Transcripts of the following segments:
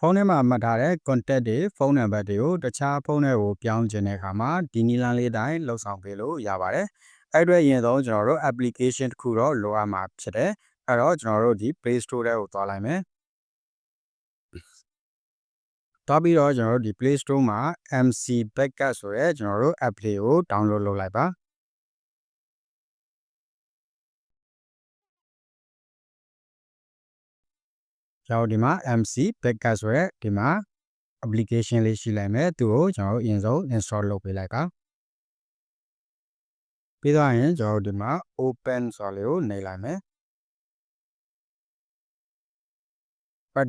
ဖုန်းထဲမှာမှတ်ထားတဲ့ contact တွေဖုန်းနံပါတ်တွေကိုတခြားဖုန်းတွေကိုပြောင်းခြင်းတဲ့အခါမှာဒီနည်းလမ်းလေးတိုင်းလှုပ်ဆောင်ပေးလို့ရပါတယ်။အဲ့အတွက်ရင်တော့ကျွန်တော်တို့ application တစ်ခုတော့လိုအပ်မှာဖြစ်တယ်။အဲ့တော့ကျွန်တော်တို့ဒီ Play Store ထဲကိုသွားလိုက်မယ်။သွားပြီးတော့ကျွန်တော်တို့ဒီ Play Store မှာ MC Backup ဆိုရဲကျွန်တော်တို့ app လေးကို download လုပ်လိုက်ပါ။ ကျွန်တော်ဒီမှာ MC Backup ဆိုရဲဒီမှာ application လေးရှိလိုက်မယ်သူ့ကိုကျွန်တော်တို့အရင်ဆုံး install လုပ်ပေးလိုက်ပါပြီးတော့ရင်ကျွန်တော်တို့ဒီမှာ open ဆိုတာလေးကိုနှိပ်လိုက်မယ်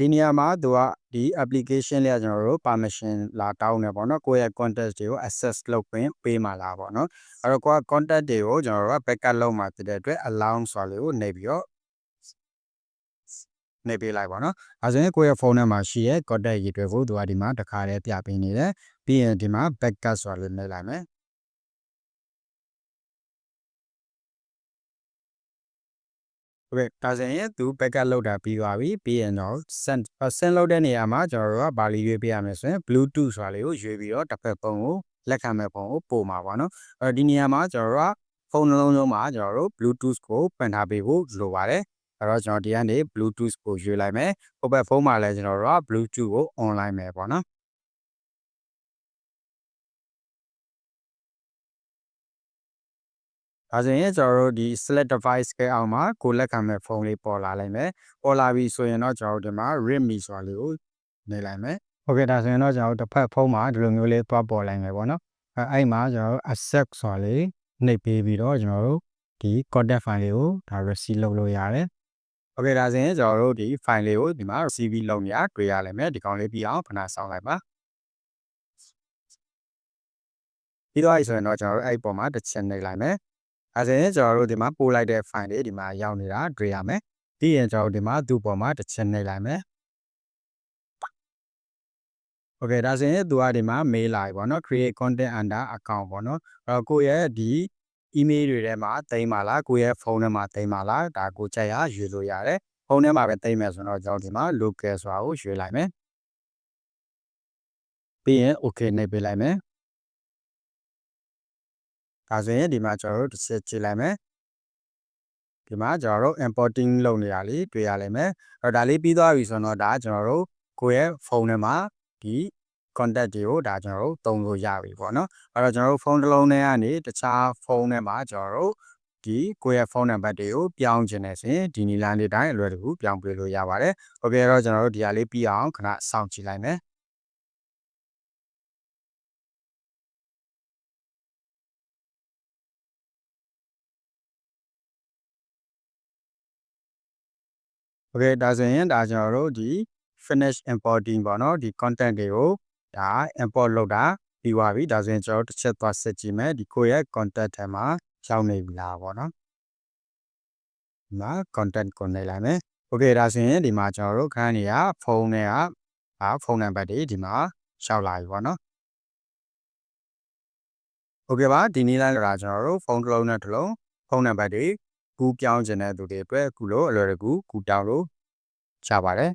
ဒီနေရာမှာသူကဒီ application လေးကကျွန်တော်တို့ permission လာတောင်းနေပေါ့နော်ကိုယ့်ရဲ့ contact တွေကို access လုပ်ခွင့်ပေးမှာလားပေါ့နော်အဲ့တော့ကိုက contact တွေကိုကျွန်တော်တို့က backup လုပ်မှာဖြစ်တဲ့အတွက် allow ဆိုတာလေးကိုနှိပ်ပြီးတော့ နေပေးလိုက်ပါနော်။ဒါဆိုရင်ကိုယ့်ရဲ့ဖုန်းထဲမှာရှိရဲ့ contact ရေးတွေကိုသူကဒီမှာတခါတည်းပြပေးနေတယ်။ပြီးရင်ဒီမှာ backup ဆိုတာလေးနှိပ်လိုက်မယ်။ဟုတ်ကဲ့ဒါဆိုရင်သူ backup လောက်တာပြီးသွားပြီပြီးရင်တော့ send send လောက်တဲ့နေရာမှာကျွန်တော်တို့ကဘာလေးရွေးပေးရမယ်ဆိုရင် bluetooth ဆိုတာလေးကိုရွေးပြီးတော့တစ်ဖက်ဖုန်းကိုလက်ခံမဲ့ဖုန်းကိုပို့မှာပါနော်အဲဒီနေရာမှာကျွန်တော်တို့ကဖုန်းနှလုံးလုံးမှာကျွန်တော်တို့ bluetooth ကိုပန်ထားပေးဖို့လိုပါတယ် ဒါတော့ကျွန်တော်ဒီကနေ Bluetooth ကိုရွေးလိုက်မယ်ဟိုဘက်ဖုန်းမှာလည်းကျွန်တော်တို့က Bluetooth ကို online မယ်ပေါ့နော်ဒါဆိုရင်ကျွန်တော်တို့ဒီ select device ကအောင်မှာကိုလက်ခံမဲ့ဖုန်းလေးပေါ်လာလိုက်မယ်ပေါ်လာပြီဆိုရင်တော့ကျွန်တော်တို့ဒီမှာ Redmi ဆိုတာလေးကိုနေလိုက်မယ်ဟုတ်ကဲ့ဒါဆိုရင်တော့ကျွန်တော်တို့တစ်ဖက်ဖုန်းမှာဒီလိုမျိုးလေးသွားပေါ်လိုက်မယ်ပေါ့နော်အဲအဲ့မှာကျွန်တော်တို့ access ဆိုတာလေးနှိပ်ပေးပြီးတော့ကျွန်တော်တို့ဒီ contact file လေးကိုဒါ receive လုပ်လို့ရတယ် โอเคဒါဆိုရင်ကျွန်တော်တို့ဒီ file လေးကိုဒီမှာ receive လုပ်ရတွေ့ရလိမ့်မယ်ဒီကောင်လေးပြီးအောင်ခဏစောင့်လိုက်ပါပြီးတော့ဆိုရင်တော့ကျွန်တော်တို့အဲ့ပေါ်မှာတစ်ချက်နှိပ်လိုက်မယ်အဲဒါရင်ကျွန်တော်တို့ဒီမှာပို့လိုက်တဲ့ file လေးဒီမှာရောက်နေတာတွေ့ရမယ်ပြီးရင်ကျွန်တော်တို့ဒီမှာသူ့ပေါ်မှာတစ်ချက်နှိပ်လိုက်မယ်โอเคဒါဆိုရင်သူကဒီမှာ mail လာပြီပေါ့နော် create content under account ပေါ့နော်အဲ့တော့ကိုယ့်ရဲ့ဒီ email တွေထဲမှာတင်ပါလားကိုယ့်ရဲ့ဖုန်းထဲမှာတင်ပါလားဒါကိုကြိုက်ရရွေးလို့ရတယ်ဖုန်းထဲမှာပဲတင်မယ်ဆိုတော့ကျွန်တော်ဒီမှာ local ဆိုတာကိုရွေးလိုက်မယ်ပြီးရင် okay နှိပ်ပေးလိုက်မယ်ဒါဆိုရင်ဒီမှာကျွန်တော်တို့တစ်ချက်ကြည့်လိုက်မယ်ဒီမှာကျွန်တော်တို့ importing လုပ်နေရလေးတွေ့ရလိမ့်မယ်အဲ့တော့ဒါလေးပြီးသွားပြီဆိုတော့ဒါကျွန်တော်တို့ကိုယ့်ရဲ့ဖုန်းထဲမှာဒီ contact တွေကိုဒါကျွန်တော်တို့သုံးလို့ရပြီပေါ့နော်အဲ့တော့ကျွန်တော်တို့ဖုန်းတစ်လုံးထဲကနေတခြားဖုန်းထဲမှာကျွန်တော်တို့ဒီကိုယ့်ရဲ့ဖုန်းနံပါတ်တွေကိုပြောင်းခြင်းနဲ့ဆိုရင်ဒီနီလန်လေးတိုင်းအလွယ်တကူပြောင်းပြလို့ရပါတယ်။ဟုတ်ပြီအဲ့တော့ကျွန်တော်တို့ဒီဟာလေးပြီးအောင်ခဏစောင့်ကြည့်လိုက်မယ်။โอเคဒါဆိုရင်ဒါကျွန်တော်တို့ဒီ finish importing ပေါ့နော်ဒီ content တွေကို ဒါ import လုပ်တာပြီးသွားပြီဒါဆိုရင်ကျွန်တော်တို့တစ်ချက်သွားစစ်ကြည့်မယ်ဒီကိုယ့်ရဲ့ contact ထဲမှာရောက်နေပြီလားပေါ့နော်ဒီမှာ content ကိုနေလိုက်မယ် okay ဒါဆိုရင်ဒီမှာကျွန်တော်တို့ခန်းနေရဖုန်းနဲ့ကအာဖုန်းနံပါတ်တွေဒီမှာရောက်လာပြီပေါ့နော် okay ပါဒီနေ့လိုက်လာကျွန်တော်တို့ဖုန်းတစ်လုံးနဲ့တစ်လုံးဖုန်းနံပါတ်တွေကူးပြောင်းခြင်းတဲ့သူတွေအတွက်အခုလိုအလွယ်တကူကူတောင်းလို့ရပါတယ်